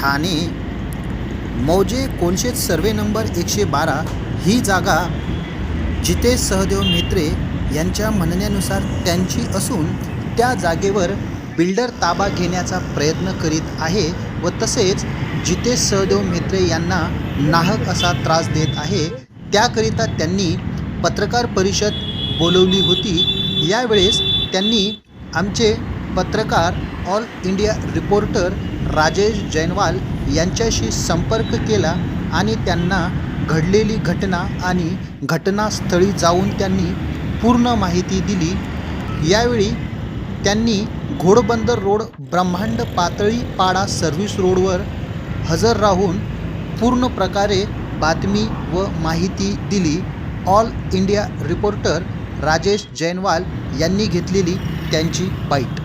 ठाणे. मौजे कोनशेत survey number एकशे बारा. ही जागा जितेश सहदेव मेत्रे यांच्या म्हणण्यानुसार त्यांची असून त्या जागेवर बिल्डर ताबा घेण्याचा प्रयत्न करीत आहे व तसेच जितेश सहदेव मेत्रे यांना नाहक असा त्रास देत आहे. त्याकरिता त्यांनी पत्रकार परिषद बोलवली होती. यावेळेस त्यांनी आमचे पत्रकार all India reporter Rajesh Jainwal यांच्याशी संपर्क केला आणि त्यांना घडलेली घटना आणि घटनास्थळी जाऊन त्यांनी पूर्ण माहिती दिली. यावेळी त्यांनी घोडबंदर रोड ब्रह्मांड पातळी पाडा सर्व्हिस रोडवर हजर राहून पूर्ण प्रकारे बातमी व माहिती दिली. All India reporter Rajesh Jainwal यांनी घेतलेली त्यांची बाईट.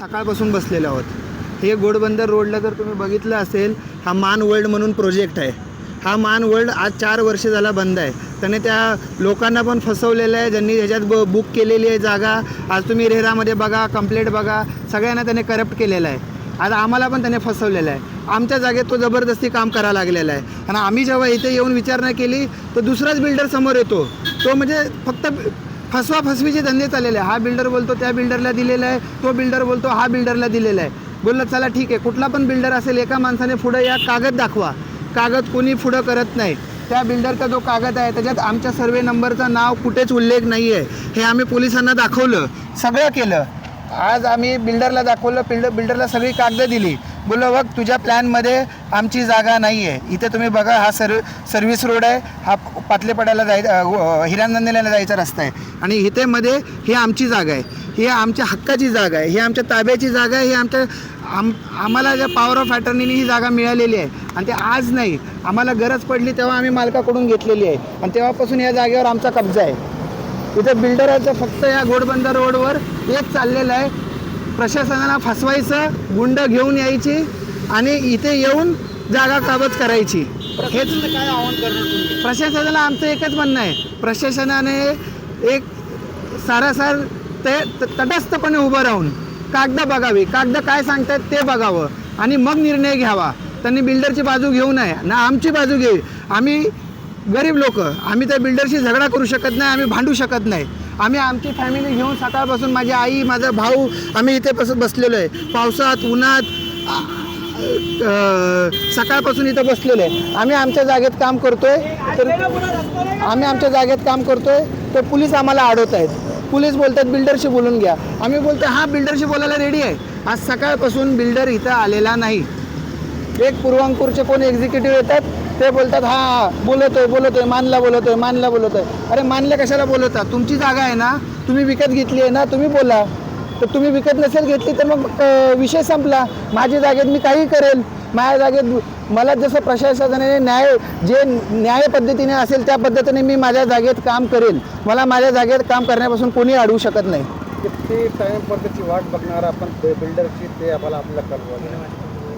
सकाळपासून बसलेले आहोत. हे घोडबंदर रोडला जर तुम्ही बघितलं असेल हा मान वर्ल्ड म्हणून प्रोजेक्ट आहे. हा मान वर्ल्ड आज चार वर्ष झाला बंद आहे. त्याने त्या लोकांना पण फसवलेलं आहे ज्यांनी ह्याच्यात ब बुक केलेली आहे जागा. आज तुम्ही रेहरामध्ये बघा कंप्लेंट बघा सगळ्यांना त्याने करप्ट केलेलं आहे. आज आम्हाला पण त्याने फसवलेलं आहे. आमच्या जागेत तो जबरदस्ती काम करायला लागलेला आहे. आणि आम्ही जेव्हा इथे येऊन विचारणा केली तर दुसराच बिल्डर समोर येतो. तो म्हणजे फक्त फसवा फसवीचे धंदे चाललेले आहे. हा बिल्डर बोलतो त्या बिल्डरला दिलेला आहे. तो बिल्डर बोलतो हा बिल्डरला दिलेला आहे. बोललं चला ठीक आहे. कुठला पण बिल्डर असेल एका माणसाने पुढं या कागद दाखवा. कागद कोणी पुढं करत नाही. त्या बिल्डरचा जो कागद आहे त्याच्यात आमच्या सर्वे नंबरचं नाव कुठेच उल्लेख नाही आहे हे आम्ही पोलिसांना दाखवलं. सगळं केलं. आज आम्ही बिल्डरला दाखवलं बिल्डर बिल्डरला सगळी कागदं दिली. बोललो बघ तुझ्या प्लॅनमध्ये आमची जागा नाही आहे इथे तुम्ही बघा हा सर्व सर्व्हिस रोड आहे. हा पातलेपाड्याला जाय हिरानंदिला जायचा रस्ता आहे. आणि इथेमध्ये ही आमची जागा आहे. ही आमच्या हक्काची जागा आहे. ही आमच्या ताब्याची जागा आहे. ही आमच्या आम आम्हाला ज्या पॉवर ऑफ अटर्नीने ही जागा मिळालेली आहे आणि ते आज नाही आम्हाला गरज पडली तेव्हा आम्ही मालकाकडून घेतलेली आहे आणि तेव्हापासून या जागेवर आमचा कब्जा आहे. इथं बिल्डराचं फक्त या घोडबंदर रोडवर एक चाललेलं आहे. प्रशासनाला फसवायचं गुंड घेऊन यायची आणि इथे येऊन जागा काबज करायची. हेच काय आवाहन करणार प्रशासनाला आमचं एकच म्हणणं आहे. प्रशासनाने एक सारासार त- तटस्थपणे उभं राहून कागद बघावी. कागद काय सांगतात ते बघावं. आणि मग निर्णय घ्यावा. त्यांनी बिल्डरची बाजू घेऊ नये. ना आमची बाजू घ्यावी आम्ही गरीब लोक. आम्ही त्या बिल्डरशी झगडा करू शकत नाही. आम्ही भांडू शकत नाही. आम्ही आमची फॅमिली घेऊन सकाळपासून माझी आई माझा भाऊ आम्ही इथे बस बसलेलो आहे. पावसात उन्हात सकाळपासून इथं बसलेलो आहे. आम्ही आमच्या जागेत काम करतोय. तर आम्ही आमच्या जागेत काम करतोय. तर पोलीस आम्हाला अडवत आहेत पोलीस बोलतात बिल्डरशी बोलून घ्या. आम्ही बोलतो हा बिल्डरशी बोलायला रेडी आहे. आज सकाळपासून बिल्डर इथं आलेला नाही. एक पूर्वांकूरचे कोण एक्झिक्युटिव्ह येतात ते बोलतात हा बोलतोय बोलतोय मानला बोलतोय मानला बोलतोय. अरे मानले कशाला बोलवता? तुमची जागा आहे ना? तुम्ही विकत घेतली आहे ना? तुम्ही बोला. तर तुम्ही विकत नसेल घेतली तर मग विषय संपला. माझ्या जागेत मी काही करेल. माझ्या जागेत मला जसं प्रशासनाने न्याय जे न्याय पद्धतीने असेल त्या पद्धतीने मी माझ्या जागेत काम करेल मला माझ्या जागेत काम करण्यापासून कोणी अडवू शकत नाही. किती टाइमपर्यंतची वाट बघणार आपण बिल्डरची ते आम्हाला आपल्याला कळवा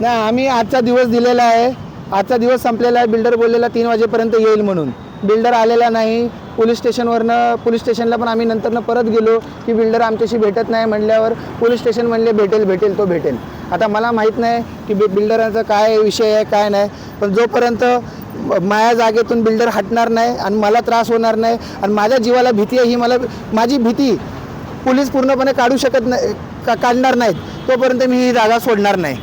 नाही आम्ही आजचा दिवस दिलेला आहे. आजचा दिवस संपलेला आहे. बिल्डर बोललेला तीन वाजेपर्यंत येईल म्हणून. बिल्डर आलेला नाही. पोलीस स्टेशनवरनं पोलीस स्टेशनला पण आम्ही नंतरनं परत गेलो की बिल्डर आमच्याशी भेटत नाही म्हणल्यावर पोलीस स्टेशन म्हणले भेटेल भेटेल तो भेटेल. आता मला माहीत नाही की बि बिल्डरांचा काय विषय आहे काय नाही. पण जोपर्यंत माझ्या जागेतून बिल्डर हटणार नाही आणि मला त्रास होणार नाही आणि माझ्या जीवाला भीती आहे ही मला माझी भीती पोलीस पूर्णपणे काढू शकत नाही का काढणार नाहीत तोपर्यंत मी ही जागा सोडणार नाही.